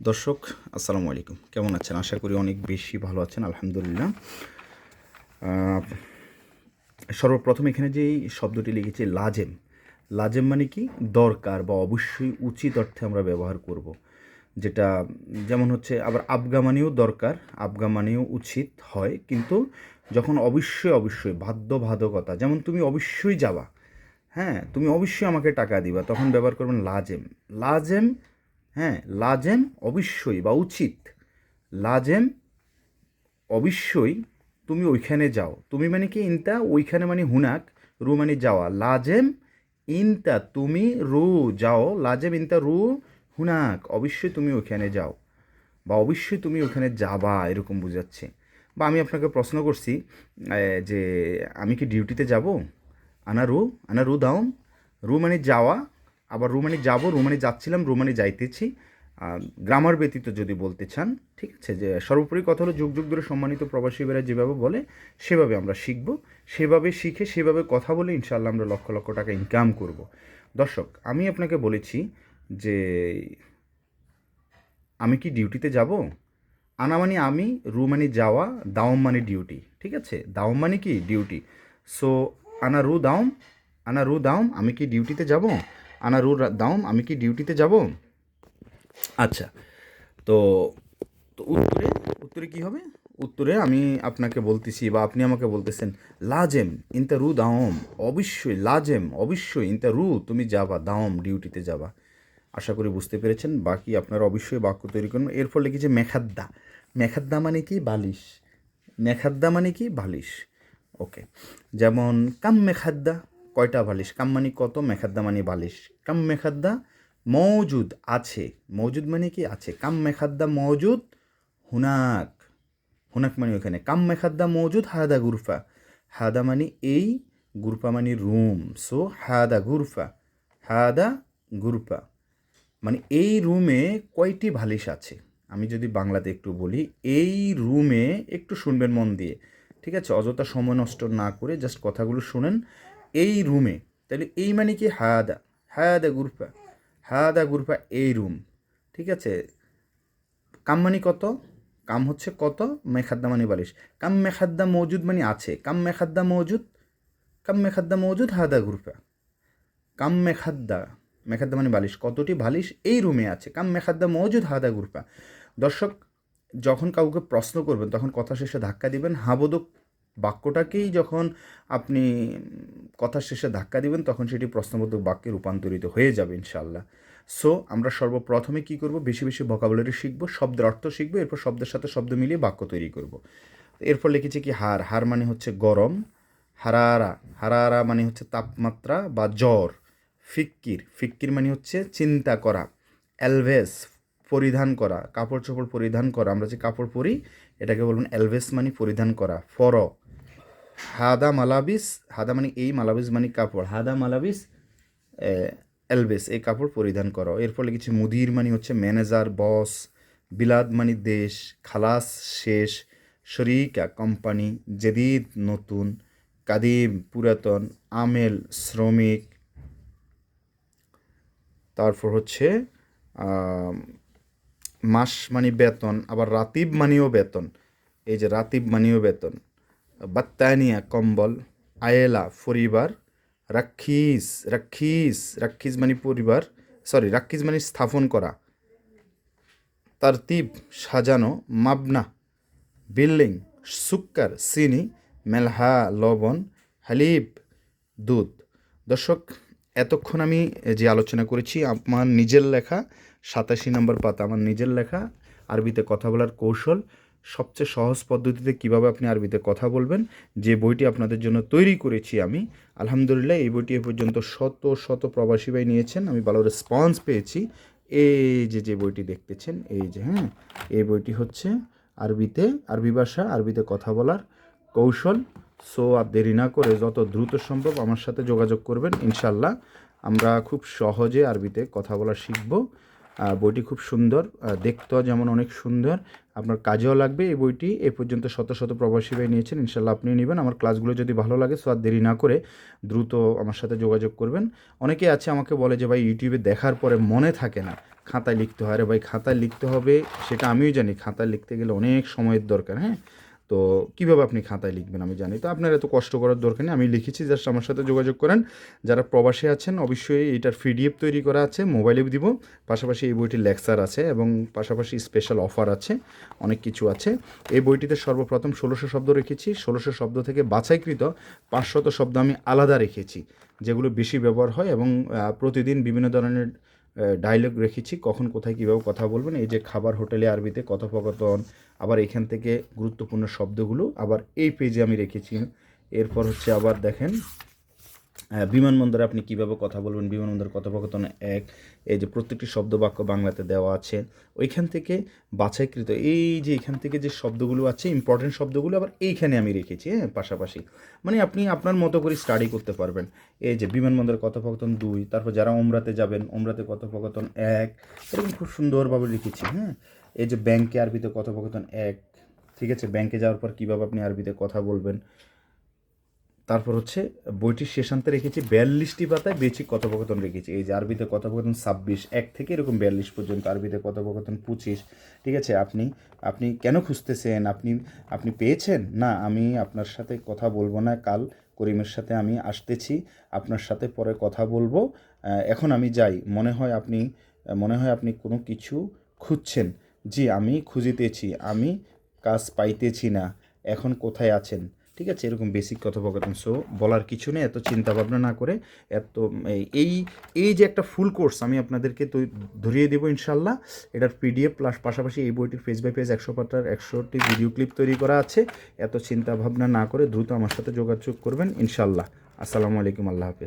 দর্শক, আসসালামু আলাইকুম। কেমন আছেন? আশা করি অনেক বেশি ভালো আছেন, আলহামদুলিল্লাহ। সর্বপ্রথম এখানে যে শব্দটি লিখেছি, লাজেম। লাজেম মানে কি? দরকার বা অবশ্যই উচিত অর্থে আমরা ব্যবহার করব। যেটা যেমন হচ্ছে, আবার আবগা মানেও দরকার, আবগা মানেও উচিত হয়, কিন্তু যখন অবশ্যই অবশ্যই বাধ্য বাধকতা যেমন তুমি অবশ্যই যাবা হ্যাঁ তুমি অবশ্যই আমাকে টাকা দিবা, তখন ব্যবহার করবেন লাজেম। লাজেম হ্যাঁ লাজেম অবশ্যই বা উচিত। লাজেম অবশ্যই তুমি ওইখানে যাও। তুমি মানে কি ইনতা? ওইখানে মানে হুনাক, রু মানে যাওয়া। লাজেম ইনতা, তুমি রু যাও। লাজেম ইনতা, রু হুনাক, অবশ্যই তুমি ওইখানে যাও। বা অবশ্যই তুমি ওখানে যাবা, এরকম বোঝাচ্ছে। বা আমি আপনাকে প্রশ্ন করছি যে আমি কি ডিউটিতে যাব? আনা রু আনা রু দাও। রু মানে যাওয়া আবার রু মানে যাব রু মানে যাচ্ছিলাম রু মানে যাইতেছি গ্রামার ব্যতীত যদি বলতে চান, ঠিক আছে, যে সর্বোপরি কথা হলো যুগ যুগ ধরে সম্মানিত প্রবাসীরা যেভাবে বলে, সেভাবে আমরা শিখব। সেভাবে শিখে, সেভাবে কথা বলে ইনশাআল্লাহ আমরা লক্ষ লক্ষ টাকা ইনকাম করব। দর্শক, আমি আপনাকে বলেছি যে আমি কি ডিউটিতে যাব? আনা মানে আমি রু মানে যাওয়া, দাওম মানে ডিউটি ঠিক আছে? দাওম মানে কি? ডিউটি সো আনা রু দাওম, আনা রু দাওম, আমি কি ডিউটিতে যাব? আনা রু রা- দাওম আমি কি ডিউটিতে যাব? আচ্ছা তো তো উত্তরে উত্তরে কি হবে? উত্তরে আমি আপনাকে বলতেছি, বা আপনি আমাকে বলতেছেন, লাজেম ইনতা রু দাওম, অবশ্যই লাজেম, অবশ্যই ইনতা রু তুমি যাবা, দাওম ডিউটিতে যাবা। আশা করি বুঝতে পেরেছেন, বাকি আপনারা অবশ্যই বাক্য তৈরি করুন। এর ফলে কি যে মেখাদ্দা মেখাদ্দা মানে কি? বালিশ। মেখাদ্দা মানে কি? বালিশ। ওকে, যেমন, কাম মেখাদ্দা কয়টা বালিশ? কাম মানে কত মেখাদ্দা মানে বালিশ? কাম মেখাদ্দা মৌজুদ আছে। মৌজুদ মানে কি? আছে। কাম মেখাদ্দা মৌজুদ হুনাক। হুনাক মানে ওখানে। কাম মেখাদ্দা মৌজুদ হাদা গুরফা। হাদা মানে এই, গুরফা মানে রুম। সো, হাদা গুরফা। হাদা গুরফা। মানে এই রুমে কয়টি বালিশ আছে? আমি যদি বাংলাতে একটু বলি, এই রুমে একটু শুনবেন মন দিয়ে। ঠিক আছে? অযথা সময় নষ্ট না করে জাস্ট কথাগুলো শুনেন। এই রুমে, তাহলে এই মানে কি হায়াদা হায়াদা গুরফা। হায়াদা গুরফা এই রুম, ঠিক আছে? কাম মানে কত? কাম হচ্ছে কত? মেখাদ্দা মানে বালিশ। কাম মেখাদ্দা মজুদ মানে আছে। কাম মেখাদ্দা মজুদ? কাম মেখাদ্দা মজুদ হাদা গুরফা। কাম মেখাদ্দা মেখাদ্দা মানে বালিশ। কতটি বালিশ এই রুমে আছে? কাম মেখাদ্দা মজুদ হাদা গুরফা। দর্শক, যখন কাউকে প্রশ্ন করবেন, তখন কথা শেষে ধাক্কা দিবেন। হাবোদক বাক্যটাকেই যখন আপনি কথার শেষে ধাক্কা দিবেন, তখন সেটি প্রশ্নবোধক বাক্যে রূপান্তরিত হয়ে যাবে ইনশাল্লাহ সো আমরা সর্বপ্রথমে কি করব? বেশি বেশি ভোকাবুলারি শিখব, শব্দের অর্থ শিখব, এরপর শব্দের সাথে শব্দ মিলিয়ে বাক্য তৈরি করব। এরপর লিখেছি কি? হার। হার মানে হচ্ছে গরম, হারারা। হারারা মানে হচ্ছে তাপমাত্রা বা জ্বর। ফিক্কির। ফিক্কির মানে হচ্ছে চিন্তা করা অ্যালভেস পরিধান করা, কাপড় চোপড় পরিধান করা। আমরা যে কাপড় পরি, এটাকে বলবেন অ্যালভেস মানে পরিধান করা, ফর। হাদা মালাবিস হাদা মানে এই মালাবিস মানে কাপড়। হাদা মালাবিস এলবেস এই কাপড় পরিধান করো। এর ফলে কিছু মুদির মানে হচ্ছে ম্যানেজার বস বিলাদ মানে দেশ, খালাস শেষ, শরিকা কোম্পানি জেদিদ নতুন, কাদিম পুরাতন, আমেল শ্রমিক। তারপর হচ্ছে মাস মানে বেতন, আবার রাতিব মানেও বেতন। এই যে রাতিব মানেও বেতন। বাত্তানিয়া কম্বল আয়েলা পরিবার রাক্ষিস রাক্ষিস রাক্ষিস মানে পরিবার সরি রাক্ষিস মানে স্থাপন করা তারতিব সাজানো মাবনা বিল্ডিং সুক্কার চিনি মেলহা লবণ হালিব দুধ দর্শক এতক্ষণ আমি যে আলোচনা করেছি আমার নিজের লেখা সাতাশি নম্বর পাতা, আমার নিজের লেখা, আরবিতে কথা বলার কৌশল সবচেয়ে সহজ পদ্ধতিতে কীভাবে আপনি আরবিতে কথা বলবেন, যে বইটি আপনাদের জন্য তৈরি করেছি আমি। আলহামদুলিল্লাহ, এই বইটি এ পর্যন্ত শত শত প্রবাসী ভাই নিয়েছেন। আমি ভালো রেসপন্স পেয়েছি। এই যে যে বইটি দেখতেছেন, এই যে হ্যাঁ এই বইটি হচ্ছে আরবিতে, আরবি ভাষা, আরবিতে কথা বলার কৌশল। সো আর দেরি না করে যত দ্রুত সম্ভব আমার সাথে যোগাযোগ করবেন। ইনশাল্লাহ আমরা খুব সহজে আরবিতে কথা বলা শিখব। বইটি খুব সুন্দর দেখতেও যেমন অনেক সুন্দর। আপনার কাজেও লাগবে এই বইটি। এ পর্যন্ত শত শত প্রবাসী ভাই নিয়েছেন ইনশাল্লাহ আপনি নেবেন। আমার ক্লাসগুলো যদি ভালো লাগে, সো আর দেরি না করে দ্রুত আমার সাথে যোগাযোগ করবেন। অনেকে আছে আমাকে বলে যে, ভাই, ইউটিউবে দেখার পরে মনে থাকে না, খাতায় লিখতে হয়। আরে ভাই, খাতায় লিখতে হবে, সেটা আমিও জানি। খাতায় লিখতে গেলে অনেক সময়ের দরকার হ্যাঁ? তো কীভাবে আপনি খাতায় লিখবেন আমি জানি। তো আপনার এত কষ্ট করার দরকার নেই, আমি লিখেছি, জাস্ট আমার সাথে যোগাযোগ করেন। যারা প্রবাসে আছেন, অবশ্যই এটার পিডিএফ তৈরি করা আছে, মোবাইলে দিব। পাশাপাশি এই বইটির লেকচার আছে এবং পাশাপাশি স্পেশাল অফার আছে, অনেক কিছু আছে। এই বইটিতে সর্বপ্রথম ষোলোশো শব্দ রেখেছি। ষোলোশো শব্দ থেকে বাছাইকৃত পাঁচশত শব্দ আমি আলাদা রেখেছি, যেগুলো বেশি ব্যবহার হয় এবং প্রতিদিন বিভিন্ন ধরনের ডায়লগ রেখেছি, কখন কোথায় কীভাবে কথা বলবেন, এই যে খাবার হোটেলে আরবিতে কথোপকথন, আবার এখান থেকে গুরুত্বপূর্ণ শব্দগুলো আবার এই পেজে আমি রেখেছি। এরপর হচ্ছে আবার দেখেন বিমানবন্দরে আপনি কীভাবে কথা বলবেন? বিমানবন্দর কথোপকথন এক, এই যে প্রত্যেকটি শব্দ বাক্য বাংলাতে দেওয়া আছে। ওইখান থেকে বাছাইকৃত, এই যে এখান থেকে যে শব্দগুলো আছে ইম্পর্টেন্ট শব্দগুলো আবার এইখানে আমি রেখেছি হ্যাঁ পাশাপাশি। মানে আপনি আপনার মতো করে স্টাডি করতে পারবেন। এই যে বিমানবন্দরের কথোপকথন দুই, তারপর যারা ওমরাতে যাবেন, ওমরাতে কথোপকথন এক, এরকম খুব সুন্দরভাবে লিখেছি হ্যাঁ। এই যে ব্যাংকে আরবিতে কথোপকথন এক, ঠিক আছে? ব্যাংকে যাওয়ার পর কীভাবে আপনি আরবিতে কথা বলবেন? তারপর হচ্ছে বইটির শেষান্তে রেখেছি বিয়াল্লিশটি পাতায় বেচিক কথোপকথন রেখেছি। এই যে আরবিতে কথোপকথন ছাব্বিশ, এক থেকে এরকম বিয়াল্লিশ পর্যন্ত আরবিতে কথোপকথন পঁচিশ। ঠিক আছে, আপনি আপনি কেন খুঁজতেছেন? আপনি আপনি পেয়েছেন? না, আমি আপনার সাথে কথা বলব না। কাল করিমের সাথে আমি আসতেছি, আপনার সাথে পরে কথা বলব। এখন আমি যাই। মনে হয় আপনি, মনে হয় আপনি কোনো কিছু খুঁজছেন। জি, আমি খুঁজিতেছি। আমি কাজ পাইতেছি না। এখন কোথায় আছেন? ঠিক আছে, এরকম বেসিক কথোপকথন। সো বলার কিছু নেই, এত চিন্তা ভাবনা না করে এত এই- এই যে একটা ফুল কোর্স আমি আপনাদেরকে তো ধরিয়ে দেবো ইনশাল্লাহ। এটার পিডিএফ প্লাস পাশাপাশি এই বইটির পেজ বাই পেজ একশো পাতার একশোটি ভিডিও ক্লিপ তৈরি করা আছে। এত চিন্তা ভাবনা না করে দ্রুত আমার সাথে যোগাযোগ করবেন ইনশাল্লাহ। আসসালামু আলাইকুম, আল্লাহ হাফেজ।